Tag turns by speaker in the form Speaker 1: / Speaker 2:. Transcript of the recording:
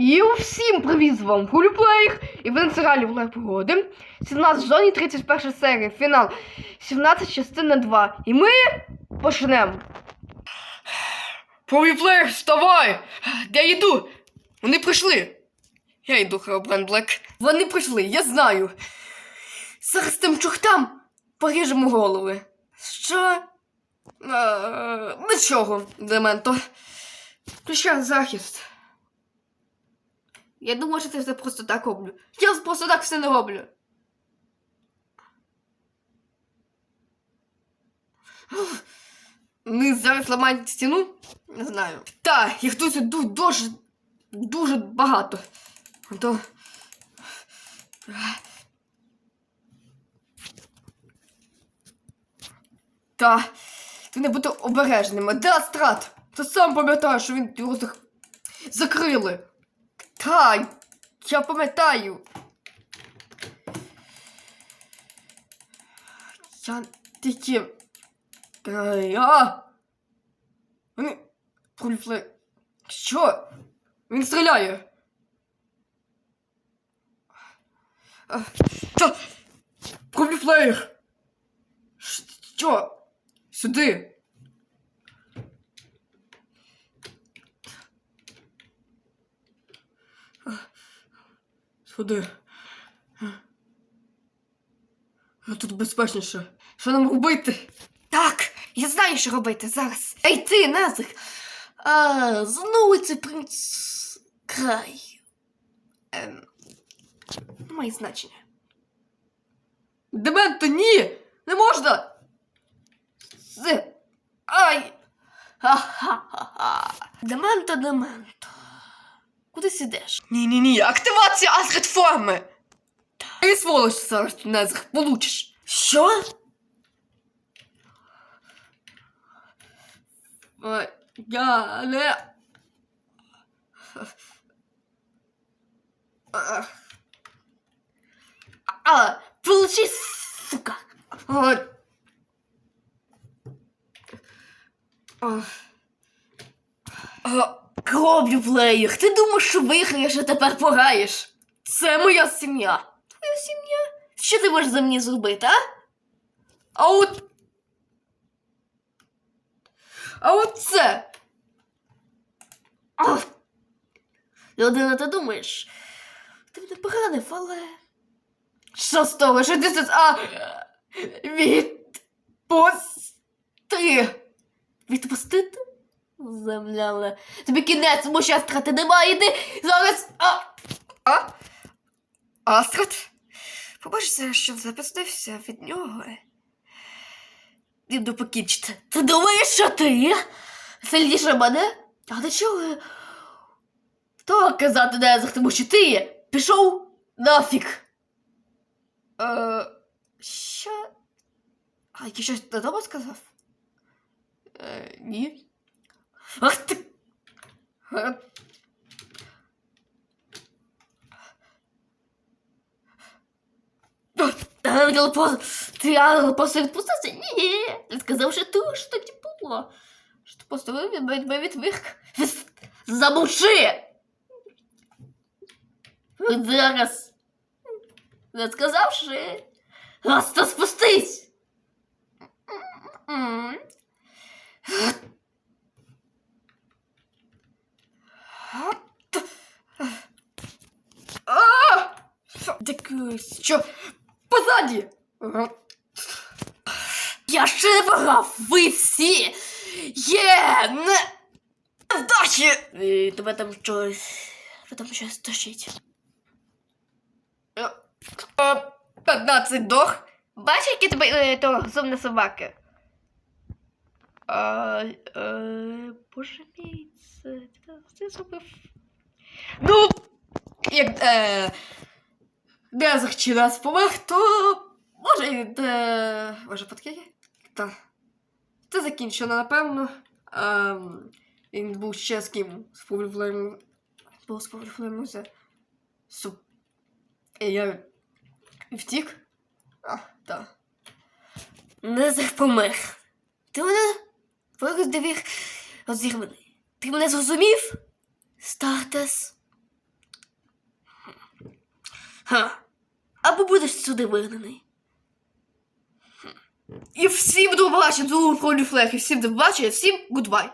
Speaker 1: І всім привіт з вами Хуліплеєр і ви на серіалі Влад Погоди. 17 зоні, 31 серія, фінал, 17 частина 2. І ми почнемо.
Speaker 2: Хуліплеєр, вставай! Я йду? Вони прийшли. Я йду, Хеобран Блек. Вони прийшли, я знаю. Зараз тим чухтам поріжемо голови. Що? Е, нічого, Дементо. Включай захист. Я думаю, що це все просто так роблю. Я просто так все не роблю. Вони зараз ламають стіну? Не знаю. Так, їх тут дуже, дуже багато. То... Та, ти не бути обережними. Де Астрат? Ти сам пам'ятаєш, що він його зак... закрили. Та, я пам'ятаю. Я тільки... Та я... Вони... Прольфли... Що? Він стріляє. Та... Прольфлеєр! Що? Сюди! Сюди. А Тут безпечніше. Що нам робити? Так, я знаю, що робити зараз. Ей ти, Назик! А, знову це принц край. Ем, має значення. Дементо, ні! Не можна! З... Ай! Ха-ха-ха-ха. Дементо, дементо. Куди сидиш? Ні-ні-ні, активація астрид форми! Ти сволоч зараз Назик, получиш. Що? Е, Я не. А, получи, сука. А, а, а, Кроблю плеєр, ти думаєш, що виграєш, а тепер пораєш? Це моя сім'я. Твоя сім'я? Що ти можеш за мені зробити, а? А от. А от це. А. Людина, ти думаєш? Ти мене поранив, але. Що з того? Що ти тут? А. Відпусти. Відпустити? Земляла. Тобі кінець, тому що астрати немає. Ти зараз. А. А? Астрат? Побачиться, що запізнився від нього. Іду покінчити. Ти думаєш, що ти? Сильніше мене? А до чого? То казати не тому що ти пішов нафіг. Е, що? А я щось додому сказав? Е, ні. Ах ти. Ангел по... Ти ангел просто відпустився? Ні. Ти сказав, що ти що не було. Що ти поставив від мене від вих. Замовчи! Зараз. Не сказавши. Просто спустись. М. А! Так, е, що? Позаді! Я ще не пограв! Ви всі! Є! Не... Вдачі! І тебе там щось... Тебе там щось тащить. Е, 15 дох. Бачиш, які тебе е, то розумна собака? А, е, боже мій, це ти зробив. Ну, як е, не захоче нас помог, то може і де. Може подкиє? Та. Це закінчено, напевно. Ем, він був ще з ким з. Суп. І я втік. А, так. Не помер. Ти мене роздивив розірваний. Ти мене зрозумів? Стартес. Ха. Або будеш сюди вигнаний. І всім до побачення, другу флег, і всім до побачення, всім гудбай.